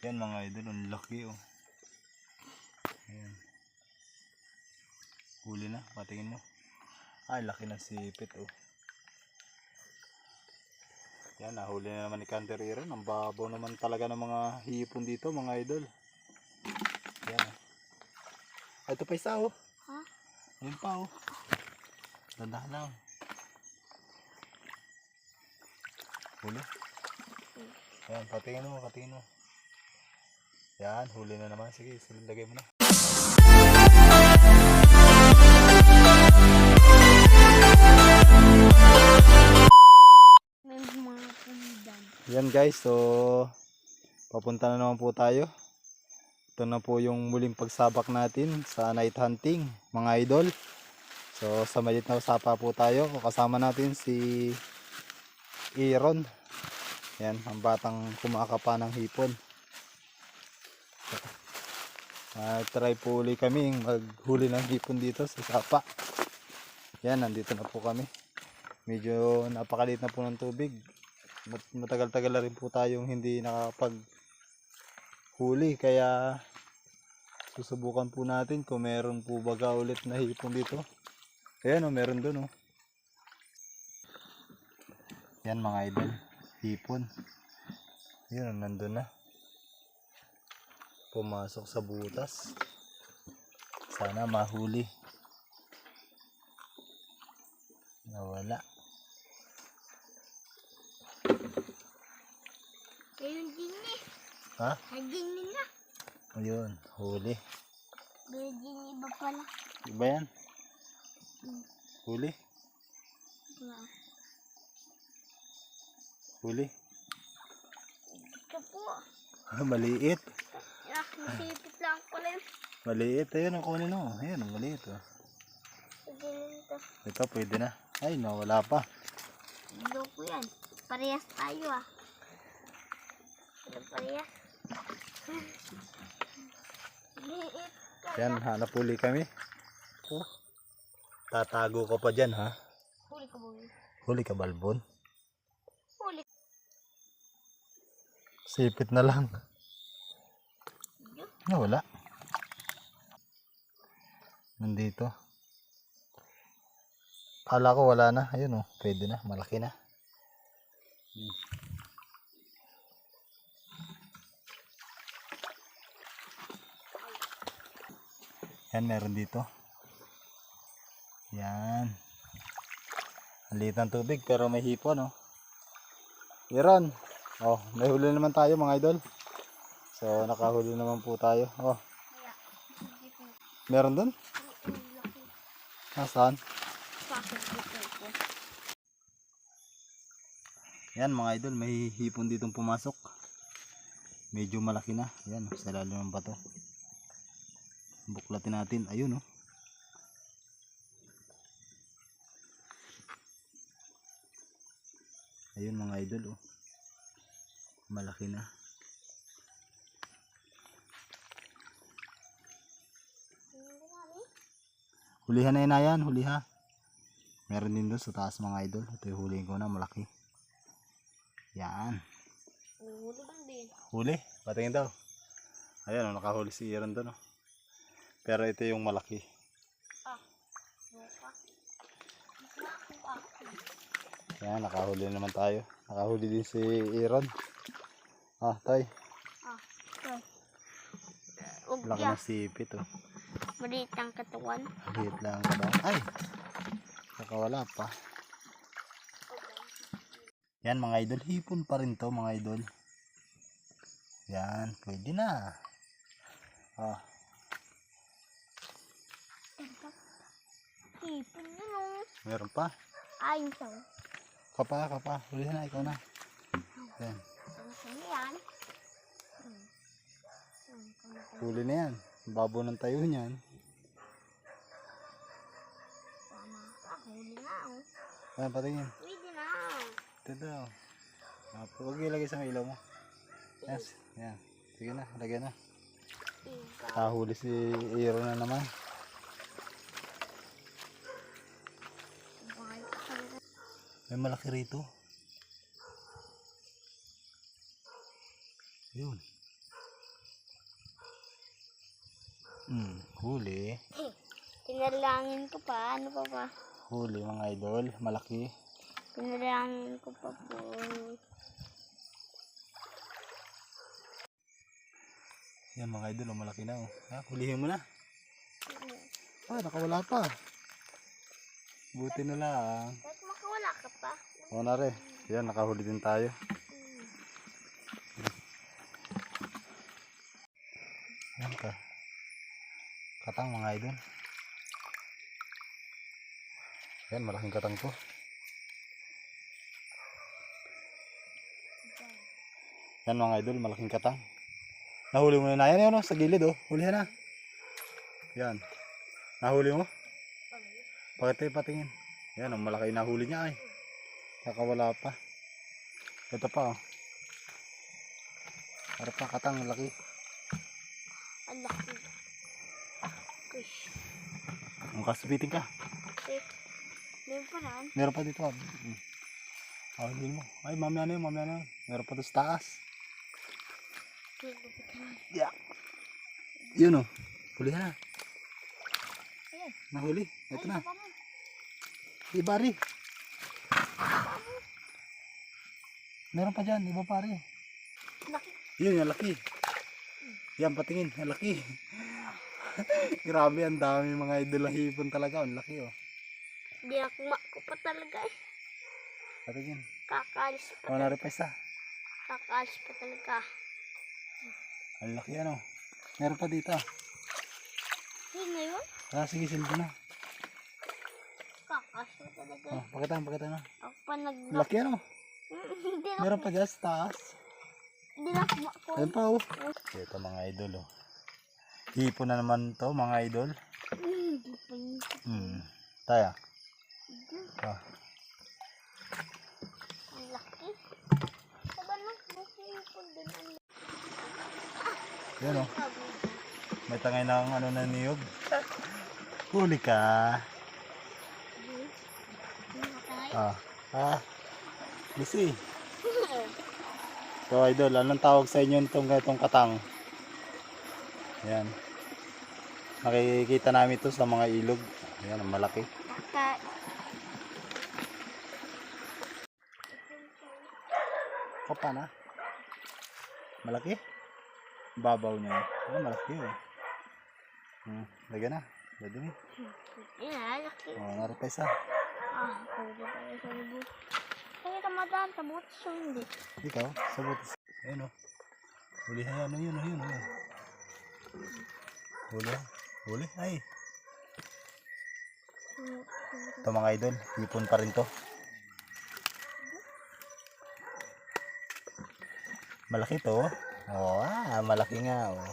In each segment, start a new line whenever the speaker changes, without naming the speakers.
Yan mga idol, ang laki oh. Ayan. Huli na, patingin mo. Ay, laki ng sipit oh. Yan, nahuli na naman ni Canterero. Ang babaw naman talaga ng mga hipon dito, mga idol. Yan oh. Ay, ito pa isa oh.
Ha?
Ayun pa oh. Dandahan lang. Huli. Ayan, patingin mo, patingin mo. Yan, huli na naman. Sige, silid lagay mo na. Yan guys, so papunta na naman po tayo. Ito na po yung muling pagsabak natin sa night hunting, mga idol. So sa malit na usapa po tayo. Kasama natin si Aaron. Yan, ang batang kumakapa ng hipon. Uh, try po uli kami maghuli ng hipon dito sa sapa. Yan, nandito na po kami. Medyo napakaliit na po ng tubig. Mat- matagal-tagal na rin po tayong hindi nakapag huli kaya susubukan po natin kung meron po baga ulit na hipon dito. Ayan o meron dun o yan mga idol. Hipon. Yun o nandun na pumasok sa butas sana mahuli nawala
Ayun din eh.
ha
Hagin nila.
ayun huli
din iba pala.
Iba yan? Huli?
Wow.
Huli?
Ito po.
Ah, maliit.
Ah, nasipit lang pala yun.
Maliit. Ayun ang kunin mo. Ayun, ang maliit. Oh.
Hagin nito.
Ito, pwede na. Ay, nawala pa.
Ilo po yan. Parehas tayo ah. Ano parehas? Liit ka.
Yan, hanap huli kami. Oh. Tatago ka pa dyan, ha?
Huli ka boy.
Huli ka, balbon.
Huli.
Sipit na lang. Nawala. Nandito. Kala ko wala na. Ayun, oh. Pwede na. Malaki na. Hmm. Yan, meron dito. Yan. Ang liit ng tubig pero may hipon, oh. Iron. Oh, may huli naman tayo mga idol. So, nakahuli naman po tayo. Oh, meron
laki.
Nasaan? Yan mga idol, may hipon ditong pumasok. Medyo malaki na. Yan, sa lalim ng bato. Buklatin natin. Ayun oh. Ayun mga idol oh. Malaki na. Hulihan na yun na yan, huliha. Meron din doon sa taas mga idol. Ito yung hulihin ko na malaki. Yan.
Huli bang din?
Huli. Patingin daw. Ayan, oh, nakahuli si Aaron doon. Oh. Pero ito yung malaki.
Ah.
Yan, nakahuli naman tayo. Nakahuli din si Aaron. Ah, tay.
Ah. Ito.
Laki ng sipit. Oh.
Maliit ang katawan.
Liit lang ka daw. Ay! Nakawala pa. Yan mga idol. Hipon pa rin to mga idol. Yan, pwede na. Ah,
Ipon yun oh.
meron pa.
Ayun siya. oh.
Kapa, kapa. Hulihan na, ikaw na. Yan.
Saan yan?
Huli na yan. Babo ng tayo niyan. Ayan, patingin.
Pwede na.
Ito daw. Ah, Huwag ilagay sa ilaw mo. Yes. Yan. Sige na, lagyan na.
Ikaw.
Nahuli si Aaron na naman. May malaki rito. Yun. Hmm, huli.
Tinalangin ko pa. Ano pa ba?
Huli mga idol. Malaki.
Tinalangin ko pa po.
Yan mga idol, oh, malaki na oh. Ha, hulihin mo na. Ah, nakawala pa. Buti na lang.
Kahit makawala ka pa.
Oo na rin. Yan, nakahuli din tayo. Yan ka. Katang mga idol. Yan, malaking katang to. Yan mga idol, malaking katang. Nahuli mo na na. Yan, yan, oh, sa gilid oh. Hulihan na. Yan. Nahuli mo? Pakita patingin. Yan, ang malaki na huli niya ay. Kakawala pa. Ito pa oh. Para pa katang laki.
Ang laki.
Ang kasubitin ka.
Eh, meron pa
dito ah. Mm. Ah, hindi mo. Ay, mamaya na yun, mamaya na yun. Meron pa sa taas. Yeah. Yun oh. Huli.
Ayan.
Nahuli. Ito na.
Ay.
Di bari. Meron pa dyan, iba pare.
Laki.
Yun, yung laki. Yan, patingin, yung laki. Grabe, ang dami mga idol hipon talaga. Ang laki oh.
Dinakma ko pa talaga eh.
Patingin.
Kakalis pa
Oh,
talaga.
nari pa isa.
Kakalis pa talaga.
Ang laki ano. Meron pa dito. ah.
Yun na yun.
Ah, sige, silbo na.
Kakalis pa talaga.
Oh, pakita, pakita na.
Ako pa nag...
Laki ano.
Hindi na.
Meron pa dyan sa taas.
Dinakma ko.
Ayan pa oh. Ito mga idol oh. Hipon na naman to mga idol.
Hindi pa yun.
Hmm. Taya. Ah.
Ang laki. Saba na. Bukipon din. Ang
Yan oh.
laki.
May tangay ng ano na niyog. Huli ka. Ah. Ah. Busy. So idol, anong tawag sa inyo itong itong katang? Yan. Nakikita namin ito sa mga ilog. Yan, ang malaki. Kapa na. Malaki? Babaw niya. Ah, malaki oh. Hmm, lagyan na. Pwede na.
Yan, laki.
Oh, naroon pa isa.
Ah, pwede tayo sa libut. Kaya kamadaan sa butas siya hindi.
Ikaw, sa butas. Ayun oh. Huli na yan, ayun, ayun, ayun. Huli, huli, ay. Ito mga idol, hipon pa rin to. Malaki to. Oh, ah, malaki nga. Oh.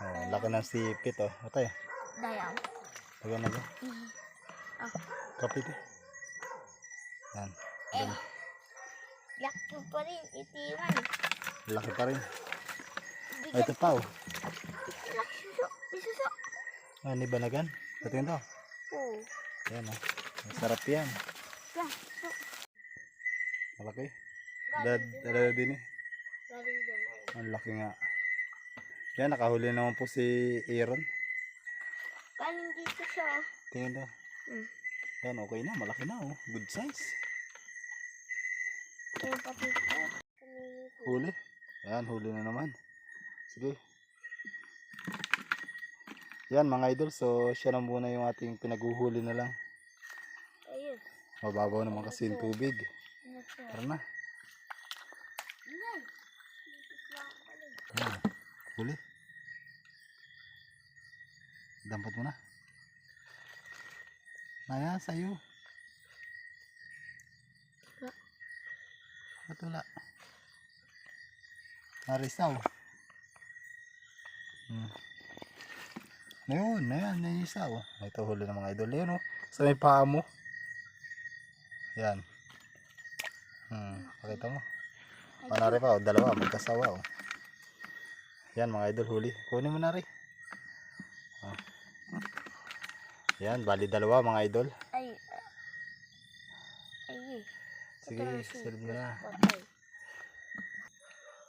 Oh, laki ng sipit oh. Eh.
Dayaw.
Lagyan na dyan.
Ah,
Kapit eh. Yan. Yan.
laki pa rin. Itiwan.
Laki pa rin. Ay, ito pa oh.
Laki suso. Isuso.
Ah, ni Banagan. Ito to.
Oo.
Yan oh. Masarap yan. Malaki. Dad, dad din eh.
Galing din.
Ang laki nga. Yan, nakahuli naman po si Aaron.
Galing dito siya.
Tingnan daw.
Hmm.
Yan, okay na. Malaki na oh. Good size.
Kaya pati. Kanina.
Huli. Yan, huli na naman. Sige. Yan mga idol, so siya na muna yung ating pinaghuhuli na lang.
Ayun.
Mababaw naman kasi yung tubig. Tara na.
Yan. Dito lang pala.
Yan. Huli. Dampot mo na. Naya, sa'yo. Ba't wala? Narisaw. Hmm. Ayun, ayan, narisaw. Ito huli ng mga idol. Yan oh. Sa may paa mo. Yan. Hmm, pakita mo. Manari pa, oh, dalawa, magkasawa oh. Yan mga idol huli. Kunin mo na rin. Oh. Yan, bali dalawa mga idol.
Ay. Ay.
Sige, silb mo na.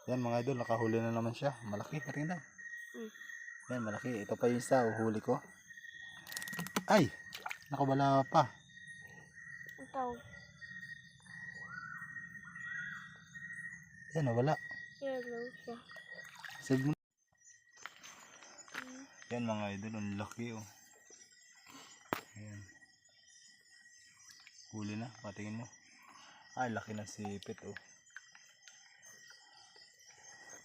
Yan mga idol, nakahuli na naman siya. Malaki, patingin daw.
Mm.
Yan, malaki. Ito pa yung isa, uhuli ko. Ay! Nakabala pa.
Ito.
Yan, nawala.
Yellow siya.
Save mo. Yan mga idol, ang laki oh. Ayan. Huli na, patingin mo. Ay, laki ng sipit oh.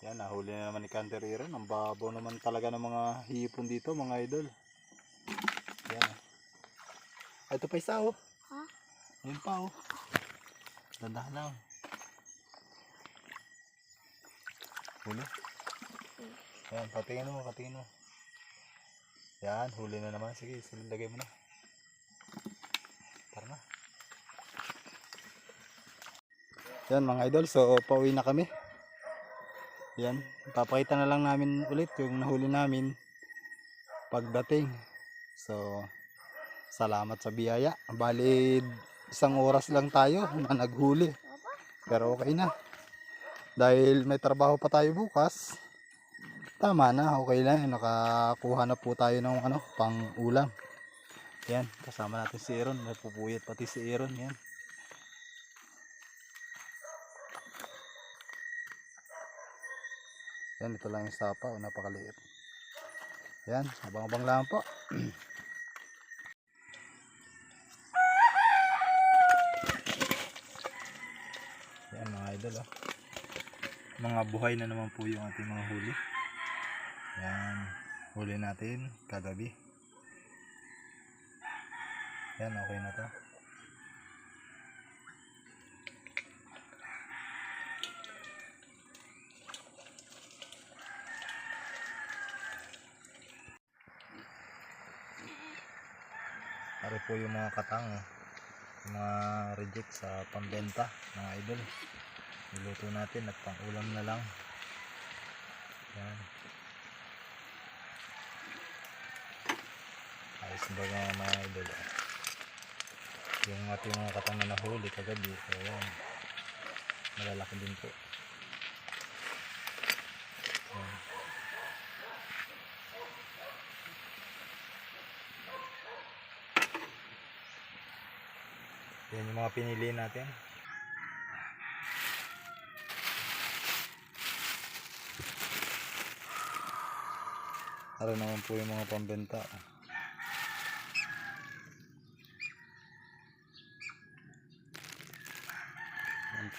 Yan, nahuli na naman ni Canteriron. Ang babaw naman talaga ng mga hipon dito, mga idol. Yan. oh. Ay, ito pa isa oh.
Ha?
Ayun pa oh. Dandahan lang. Huli. Yan, patingin mo, patingin mo. Yan, huli na naman. Sige, silagay mo na. Tara na. Yan mga idol, so pauwi na kami. Yan, papakita na lang namin ulit yung nahuli namin pagdating. So, salamat sa biyaya. Bali, isang oras lang tayo na naghuli. Pero okay na. Dahil may trabaho pa tayo bukas, tama na, okay lang. Nakakuha na po tayo ng ano, pang ulam. Yan, kasama natin si Aaron. May pupuyat pati si Aaron. Yan. Yan, ito lang yung sapa. O, napakaliit. Yan, abang-abang lang po. Yan mga idol oh. Mga buhay na naman po yung ating mga huli. Yan. Huli natin kagabi. Yan, okay na to. Pare po yung mga katang, yung mga reject sa pambenta, mga idol. Niluto natin at pang ulam na lang. Yan. Ba nga mga idol? oh. Yung ating mga katang na nahuli kagabi, ayan. Malalaki din po. Yan. Yan yung mga pinili natin. Ano naman po yung mga pambenta.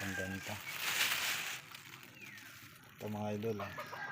Yan pambenta. Ito mga idol. ah.